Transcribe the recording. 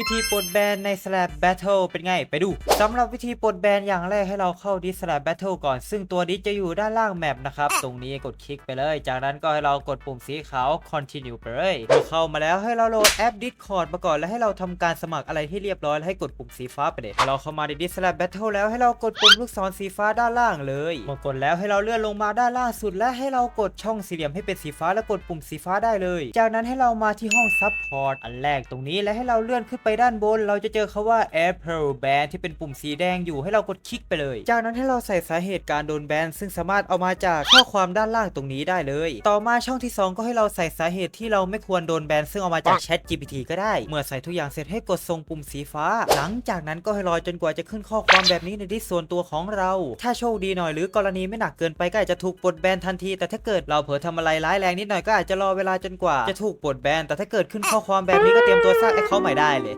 วิธีปลดแบนใน Slap Battle เป็นไง ไปดูสำหรับวิธีปลดแบนอย่างแรกให้เราเข้าดิส Slap Battle ก่อน ซึ่งตัวดิสจะอยู่ด้านล่างแมปนะครับ ตรงนี้กดคลิกไปเลย จากนั้นก็ให้เรากดปุ่มสีขาว Continue ไปเลยเมื่อเข้ามาแล้วให้เราโหลดแอป Discord มาก่อนแล้วให้เราทำการสมัครอะไรที่เรียบร้อยแล้วให้กดปุ่มสีฟ้าไปเลยพอเราเข้ามาในดิส Slap Battle แล้วให้เรากดปุ่มลูกศรสีฟ้าด้านล่างเลยเมื่อกดแล้วให้เราเลื่อนลงมาด้านล่างสุด และให้เรากดช่องสี่เหลี่ยมให้เป็นสีฟ้าแล้วกดปุ่มสีฟ้าได้เลย จากนั้นให้เรามาที่ห้อง Support อันแรกตรงนี้และให้เราเลื่อนขึ้นไปด้านบน เราจะเจอคาว่า April Ban ที่เป็นปุ่มสีแดงอยู่ให้เรากดคลิกไปเลย จากนั้นให้เราใส่สาเหตุการโดนแบนซึ่งสามารถเอามาจากข้อความด้านล่างตรงนี้ได้เลย ต่อมาช่องที่ 2 ก็ให้เราใส่สาเหตุที่เราไม่ควรโดนแบนซึ่งเอามาจาก Chat GPT ก็ได้ เมื่อใส่ทุกอย่างเสร็จให้กดส่งปุ่มสีฟ้า หลังจากนั้นก็ให้รอจนกว่าจะขึ้นข้อความแบบนี้ในดิสส่วนตัวของเรา ถ้าโชคดีหน่อยหรือกรณีไม่หนักเกินไปก็อาจจะถูกปลดแบนทันที แต่ถ้าเกิดเราเผลอทำอะไรร้ายแรงนิดหน่อยก็อาจจะรอเวลาจนกว่าจะถูกปลดแบนแต่ถ้าเกิดขึ้นข้อความแบบนี้ก็เตรียมตัวสร้างแอคเคาท์ใหม่ได้เลย